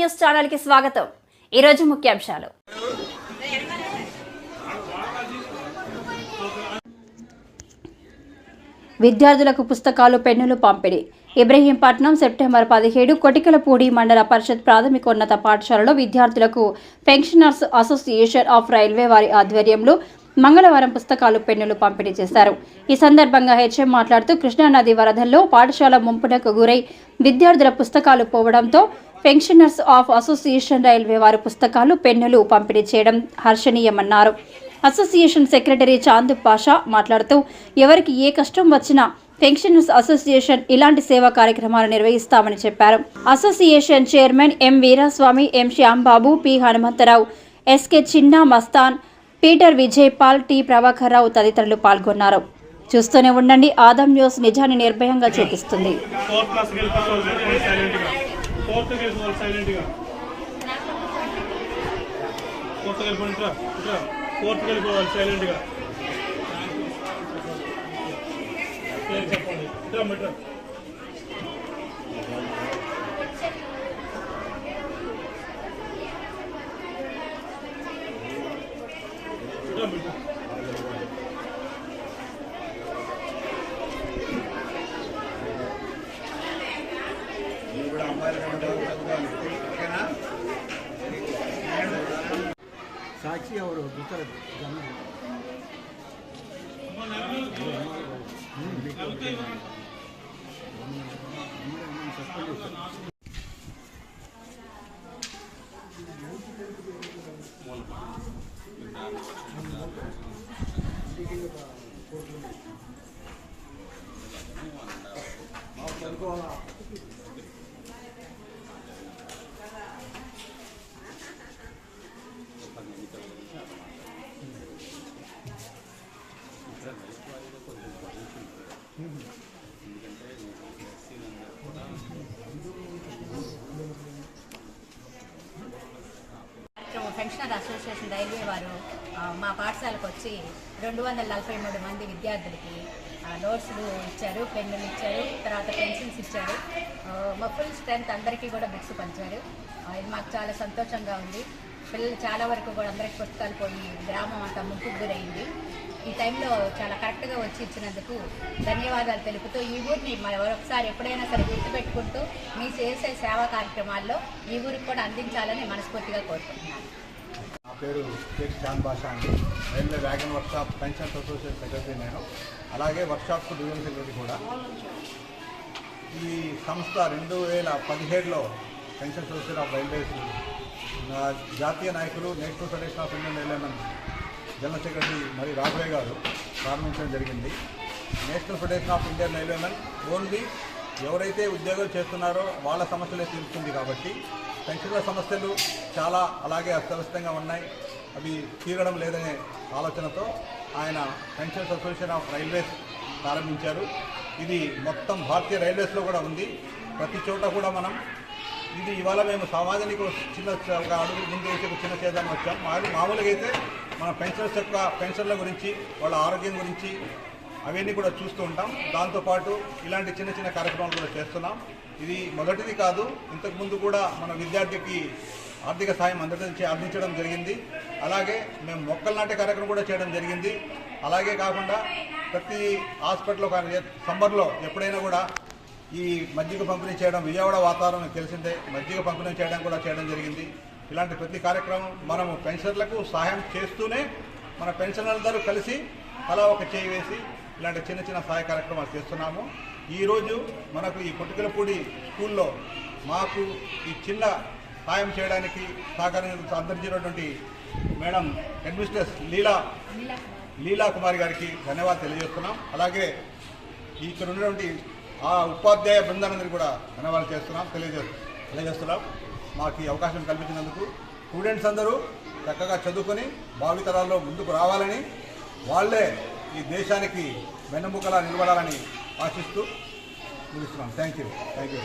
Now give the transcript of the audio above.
News ఛానల్కి స్వాగతం. ఈరోజు ముఖ్యాంశాలు. విద్యార్థులకు పుస్తకాలు పెన్నులు పంపిణీ. ఇబ్రహీంపట్నం సెప్టెంబర్ పదిహేడు కొటికలపూడి మండల పరిషత్ ప్రాథమికోన్నత పాఠశాలలో విద్యార్థులకు పెన్షనర్స్ అసోసియేషన్ ఆఫ్ రైల్వే వారి ఆధ్వర్యంలో మంగళవారం పుస్తకాలు పెన్నులు పంపిణీ చేశారు. ఈ సందర్భంగా హెచ్ఎం మాట్లాడుతూ కృష్ణానది వరదల్లో పాఠశాల ముంపునకు గురై విద్యార్థుల పుస్తకాలు పోవడంతో పెన్షనర్స్ ఆఫ్ అసోసియేషన్ రైల్వే వారి పుస్తకాలు పెన్నులు పంపిణీ చేయడం హర్షణీయమన్నారు. అసోసియేషన్ సెక్రటరీ చాంద్ పాషా మాట్లాడుతూ ఎవరికి ఏ కష్టం వచ్చినా పెన్షనర్స్ అసోసియేషన్ ఇలాంటి సేవా కార్యక్రమాలు నిర్వహిస్తామని చెప్పారు. Association chairman M Veeraswamy M Shyambabu P Hanumantharao SK Chinna Mastan Peter Vijay Paul T Prabhakar Rao తదితరులు పాల్గొన్నారు. చూస్తూనే ఉండండి. ఆదం న్యూస్ నిజాన్ని నిర్భయంగా చూపిస్తుంది. ఫోర్త్ క్లాస్కి వెళ్ళిపోవాలి సైలెంట్గా. ఫోర్త్ సైలెంట్గా ఫోర్త్ వెళ్ళిపోయి ఇట్రా ఇట్రా ఫోర్త్ వెళ్ళిపోవాలి సైలెంట్గా చెప్పండి. ఇట్రా ఇట్రా ಸಾಕ್ಷಿ ಅವರು ಚಿತ್ರದ ಜಾನಾ పెన్షనర్ అసోసియేషన్ రైల్వే వారు మా పాఠశాలకు వచ్చి రెండు వందల నలభై మూడు మంది విద్యార్థులకి నోట్స్లు ఇచ్చారు పెన్నులు ఇచ్చారు తర్వాత పెన్సిల్స్ ఇచ్చారు. మా ఫుల్ స్ట్రెంత్ అందరికీ కూడా బుక్స్ పంచారు. ఇది మాకు చాలా సంతోషంగా ఉంది. పిల్లలు చాలా వరకు కూడా అందరికి పుస్తకాలు పోయి గ్రామం అంతా ముంపుకు గురైంది. ఈ టైంలో చాలా కరెక్ట్గా వచ్చి ఇచ్చినందుకు ధన్యవాదాలు తెలుపుతూ ఈ ఊరిని మరొకసారి ఎప్పుడైనా సరే గుర్తుపెట్టుకుంటూ మీ చేసే సేవా కార్యక్రమాల్లో ఈ ఊరికి కూడా అందించాలని మనస్ఫూర్తిగా కోరుకుంటున్నాను. పేరు షేక్ షాన్ బాషా అండి. Railway wagon workshop pensions association secretary నేను. అలాగే వర్క్షాప్కు డివిజన్ సెక్రటరీ కూడా. ఈ సంస్థ రెండు వేల పదిహేడులో పెన్షన్ అసోసియేషన్ ఆఫ్ రైల్వేస్ జాతీయ నాయకులు national federation of Indian railwaymen general secretary మరి రాఘవయ్య గారు ప్రారంభించడం జరిగింది. National federation of Indian railwaymen only ఎవరైతే ఉద్యోగాలు చేస్తున్నారో వాళ్ళ సమస్యలే తీరుస్తుంది కాబట్టి పెన్షన్ల సమస్యలు చాలా అలాగే అస్తవ్యస్తంగా ఉన్నాయి. అవి తీరడం లేదనే ఆలోచనతో ఆయన పెన్షన్ అసోసియేషన్ ఆఫ్ రైల్వేస్ ప్రారంభించారు. ఇది మొత్తం భారతీయ రైల్వేస్లో కూడా ఉంది. ప్రతి చోట కూడా మనం ఇది ఇవాళ మేము సమాజానికి చిన్న ఒక అడుగు ముందు వేసి ఒక చిన్న చేద్దాం వచ్చాం. మామూలుగా అయితే మన పెన్షన్స్ యొక్క పెన్షన్ల గురించి వాళ్ళ ఆరోగ్యం గురించి అవన్నీ కూడా చూస్తూ ఉంటాం. దాంతోపాటు ఇలాంటి చిన్న చిన్న కార్యక్రమాలు కూడా చేస్తున్నాం. ఇది మొదటిది కాదు. ఇంతకుముందు కూడా మన విద్యార్థికి ఆర్థిక సాయం అందడం అందించడం జరిగింది. అలాగే మేము మొక్కలు నాటే కార్యక్రమం కూడా చేయడం జరిగింది. అలాగే కాకుండా ప్రతి హాస్పిటల్లో కానీ సమ్మర్లో ఎప్పుడైనా కూడా ఈ మజ్జిగ పంపిణీ చేయడం విజయవాడ వాతావరణం తెలిసిందే. మజ్జిగ పంపిణీ చేయడం కూడా చేయడం జరిగింది. ఇలాంటి ప్రతి కార్యక్రమం మనము పెన్షన్లకు సహాయం చేస్తూనే మన పెన్షనర్లందరూ కలిసి అలా ఒక చేయి వేసి ఇలాంటి చిన్న చిన్న సహాయ కార్యక్రమాలు చేస్తున్నాము. ఈరోజు మనకు ఈ కొట్టుకలపూడి స్కూల్లో మాకు ఈ చిన్న సాయం చేయడానికి సహకారం అందరించినటువంటి మేడం హెడ్మిస్ట్రెస్ లీలా లీలా కుమారి గారికి ధన్యవాదాలు తెలియజేస్తున్నాం. అలాగే ఇక్కడ ఉన్నటువంటి ఆ ఉపాధ్యాయ బృందాలందరికీ కూడా ధన్యవాదాలు చేస్తున్నాం తెలియజే తెలియజేస్తున్నాం. మాకు ఈ అవకాశం కల్పించినందుకు స్టూడెంట్స్ అందరూ చక్కగా చదువుకొని భావితరాల్లో ముందుకు రావాలని వాళ్ళే ఈ దేశానికి వెన్నెముకలా నిలబడాలని ఆశిస్తూ ముగిస్తున్నాం. Thank you thank you